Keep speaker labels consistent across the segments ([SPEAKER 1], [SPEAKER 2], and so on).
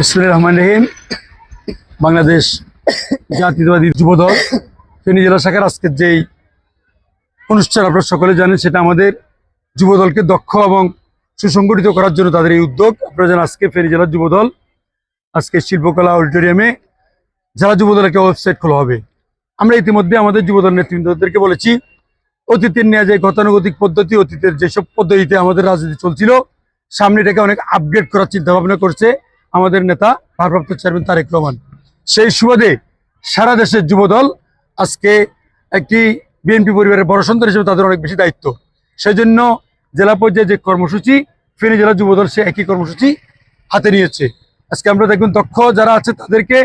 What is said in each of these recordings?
[SPEAKER 1] বিসমুল্লাহ রহমান রহিম। বাংলাদেশ জাতীয়তাবাদী যুবদল, ফেনী জেলা শাখার আজকের যেই অনুষ্ঠান আপনারা সকলে জানেন, সেটা আমাদের যুবদলকে দক্ষ এবং সুসংগঠিত করার জন্য তাদের এই উদ্যোগ। আপনারা জানেন আজকে ফেনী জেলার যুবদল, আজকে শিল্পকলা অডিটোরিয়ামে জেলা যুবদল একটা ওয়েবসাইট খোলা হবে। আমরা ইতিমধ্যে আমাদের যুবদল নেতৃবৃন্দদেরকে বলেছি, অতীতের নেওয়া যে গতানুগতিক পদ্ধতি, অতীতের যেসব পদ্ধতিতে আমাদের রাজনীতি চলছিল, সামনে এটাকে অনেক আপগ্রেড করার চিন্তা ভাবনা করছে। আমাদের নেতা, ভারপ্রাপ্ত চেয়ারম্যান তারেক রহমান। সেই সুবাদে সারা দেশের যুবদল আজকে একটি বিএনপি পরিবারের বড় সন্তান হিসেবে তাদের অনেক বেশি দায়িত্ব। সেই জন্য জেলা পর্যায়ে যে কর্মসূচি, ফেনী জেলা যুবদল সে একই কর্মসূচি হাতে নিয়েছে। আজকে আমরা দেখবেন দক্ষ যারা আছে তাদেরকে,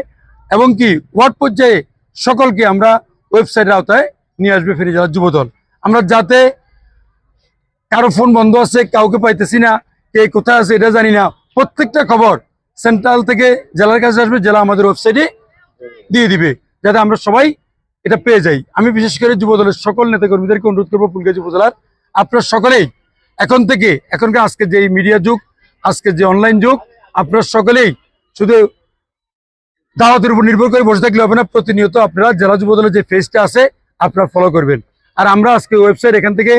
[SPEAKER 1] এবং কি ওয়ার্ড পর্যায়ে সকলকে আমরা ওয়েবসাইটের আওতায় নিয়ে আসবে ফেনী জেলার যুবদল। আমরা যাতে কারও ফোন বন্ধ আছে, কাউকে পাইতেছি না, কে কোথায় আছে এটা জানি না। প্রত্যেকটা খবর সেন্ট্রাল থেকে জেলার কাছে আসবে, জেলা আমাদের ওয়েবসাইটে দিয়ে দিবে, যাতে আমরা সবাই এটা পেয়ে যাই। আমি বিশেষ করে যুব দলের সকল নেতাকর্মীদেরকে অনুরোধ করব ফুলগাজী উপজেলার আপনারা সকলেই, এখন থেকে এখনকার আজকে যে মিডিয়া যুগ, আজকে যে অনলাইন যুগ, আপনারা সকলেই শুধু দাওয়াতের উপর নির্ভর করে বসে থাকলে হবে না, প্রতিনিয়ত আপনারা জেলা যুব দলের যে ফেজটা আছে, আপনারা ফলো করবেন। আর আমরা আজকে ওয়েবসাইট এখান থেকে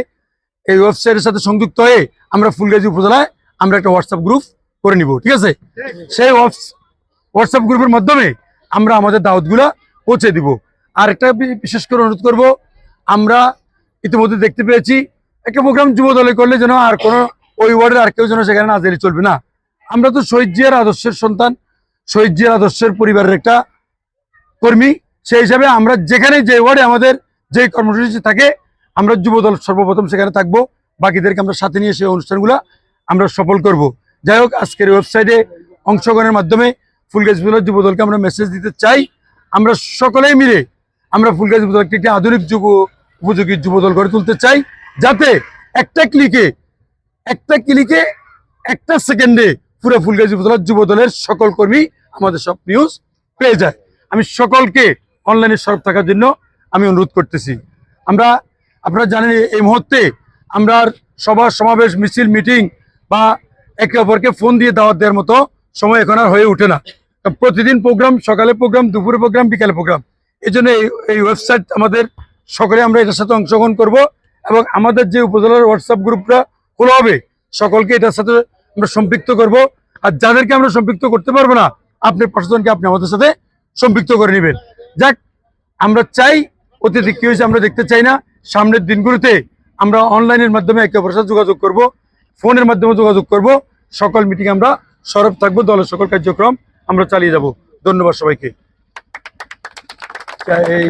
[SPEAKER 1] এই ওয়েবসাইটের সাথে সংযুক্ত হয়ে আমরা ফুলগাজী উপজেলায় আমরা একটা হোয়াটসঅ্যাপ গ্রুপ করে নিব, ঠিক আছে? সেই হোয়াটসঅ্যাপ গ্রুপের মাধ্যমে আমরা আমাদের দাওয়াতগুলা পৌঁছে দিব। আর একটা বিশেষ করে অনুরোধ করব, আমরা ইতিমধ্যে দেখতে পেয়েছি, একটা প্রোগ্রাম যুব দলে করলে যেন আর কোনো ওই ওয়ার্ডের আর কেউ যেন সেখানে না জেলে চলবে না। আমরা তো শহীদ জিয়ার আদর্শের সন্তান, শহীদ জিয়ার আদর্শের পরিবারের একটা কর্মী, সেই হিসাবে আমরা যেখানে যে ওয়ার্ডে আমাদের যে কর্মসূচি থাকে, আমরা যুবদল সর্বপ্রথম সেখানে থাকব, বাকিদেরকে আমরা সাথে নিয়ে সেই অনুষ্ঠানগুলো আমরা সফল করব। যাই হোক, আজকের ওয়েবসাইটে অংশগ্রহণের মাধ্যমে ফুলগাছ যুবদল যুবদলকে আমরা মেসেজ দিতে চাই। আমরা সকলেই মিলে আমরা ফুলগাছ যুবদলকে একটি আধুনিক যুব, উপযোগী যুবদল গড়ে তুলতে চাই। যাতে একটা ক্লিকে একটা ক্লিকে একটা সেকেন্ডে পুরো ফুলগাছ যুবদলের যুবদলের সকল কর্মী আমাদের সব নিউজ পেয়ে যায়। আমি সকলকে অনলাইনে সরব থাকার জন্য আমি অনুরোধ করতেছি। আমরা, আপনারা জানেন এই মুহূর্তে আমরা সভা, সমাবেশ, মিছিল মিটিং বা একে অপরকে ফোন দিয়ে দাওয়াত দেওয়ার মতো সময় এখন আর হয়ে ওঠে না। প্রতিদিন প্রোগ্রাম, সকালে প্রোগ্রাম, দুপুরে প্রোগ্রাম, বিকালে প্রোগ্রাম। এই জন্য এই ওয়েবসাইট আমাদের সকলে আমরা এটার সাথে অংশগ্রহণ করব এবং আমাদের যে উপজেলার হোয়াটসঅ্যাপ গ্রুপটা খোলা হবে, সকলকে এটার সাথে আমরা সম্পৃক্ত করব। আর যাদেরকে আমরা সম্পৃক্ত করতে পারব না আপনি প্রশাসনকে আপনি আমাদের সাথে সম্পৃক্ত করে নেবেন। যাক, আমরা চাই অতীতে কি হয়েছে আমরা দেখতে চাই না। সামনের দিনগুলোতে আমরা অনলাইনের মাধ্যমে একে অপরের সাথে যোগাযোগ করব। ফোনের মাধ্যমে যোগাযোগ করব। সকল মিটিং আমরা সরব থাকব, দলের সকল কার্যক্রম আমরা চালিয়ে যাব। ধন্যবাদ সবাইকে। এই